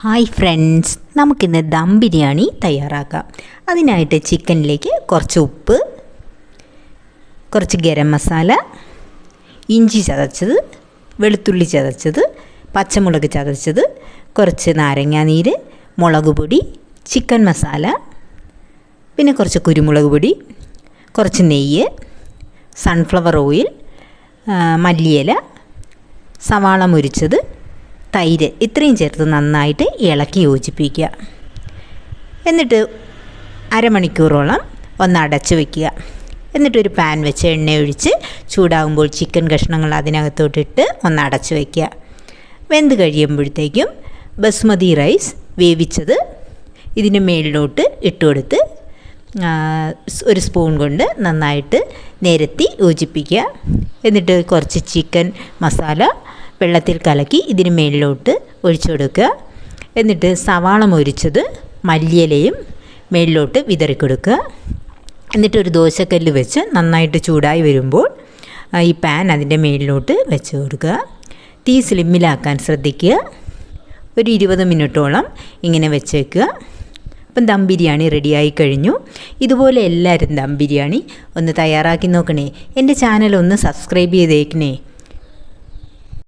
Hi friends നമുക്കിന്ന് ദം ബിരിയാണി തയ്യാറാക്കാം. അതിനായിട്ട് ചിക്കനിലേക്ക് കുറച്ച് ഉപ്പ് കുറച്ച് ഗരം മസാല ഇഞ്ചി ചതച്ചത് വെളുത്തുള്ളി ചതച്ചത് പച്ചമുളക് ചതച്ചത് കുറച്ച് നാരങ്ങാനീര് മുളക് പൊടി ചിക്കൻ മസാല പിന്നെ കുറച്ച് കുരുമുളക് പൊടി കുറച്ച് നെയ്യ് സൺഫ്ലവർ ഓയിൽ മല്ലിയില സവാള മുരിച്ചത് തൈര് ഇത്രയും ചേർത്ത് നന്നായിട്ട് ഇളക്കി യോജിപ്പിക്കുക. എന്നിട്ട് അരമണിക്കൂറോളം ഒന്ന് അടച്ചു വയ്ക്കുക എന്നിട്ടൊരു പാൻ വെച്ച് എണ്ണ ഒഴിച്ച് ചൂടാകുമ്പോൾ ചിക്കൻ കഷ്ണങ്ങൾ അതിനകത്തോട്ടിട്ട് ഒന്ന് അടച്ചു വയ്ക്കുക വെന്ത് കഴിയുമ്പോഴത്തേക്കും ബസ്മതി റൈസ് വേവിച്ചത് ഇതിന് മേളിലോട്ട് ഇട്ട് കൊടുത്ത് ഒരു സ്പൂൺ കൊണ്ട് നന്നായിട്ട് നേരത്തി യോജിപ്പിക്കുക. എന്നിട്ട് കുറച്ച് ചിക്കൻ മസാല വെള്ളത്തിൽ കലക്കി ഇതിന് മേളിലോട്ട് ഒഴിച്ചു കൊടുക്കുക. എന്നിട്ട് സവാള മൊരിച്ചത് മല്ലിയിലയും മേളിലോട്ട് വിതറി കൊടുക്കുക. എന്നിട്ട് ഒരു ദോശക്കല്ല് വെച്ച് നന്നായിട്ട് ചൂടായി വരുമ്പോൾ ഈ പാൻ അതിന്റെ മേളിലോട്ട് വെച്ച് കൊടുക്കുക. തീ സ്ലിമ്മിലാക്കാൻ ശ്രദ്ധിക്കുക. ഒരു ഇരുപത് മിനിറ്റോളം ഇങ്ങനെ വെച്ചേക്കുക. അപ്പം ദം ബിരിയാണി റെഡിയായി കഴിഞ്ഞു. ഇതുപോലെ എല്ലാവരും ദം ബിരിയാണി ഒന്ന് തയ്യാറാക്കി നോക്കണേ. എന്റെ ചാനൽ ഒന്ന് സബ്സ്ക്രൈബ് ചെയ്തേക്കണേ.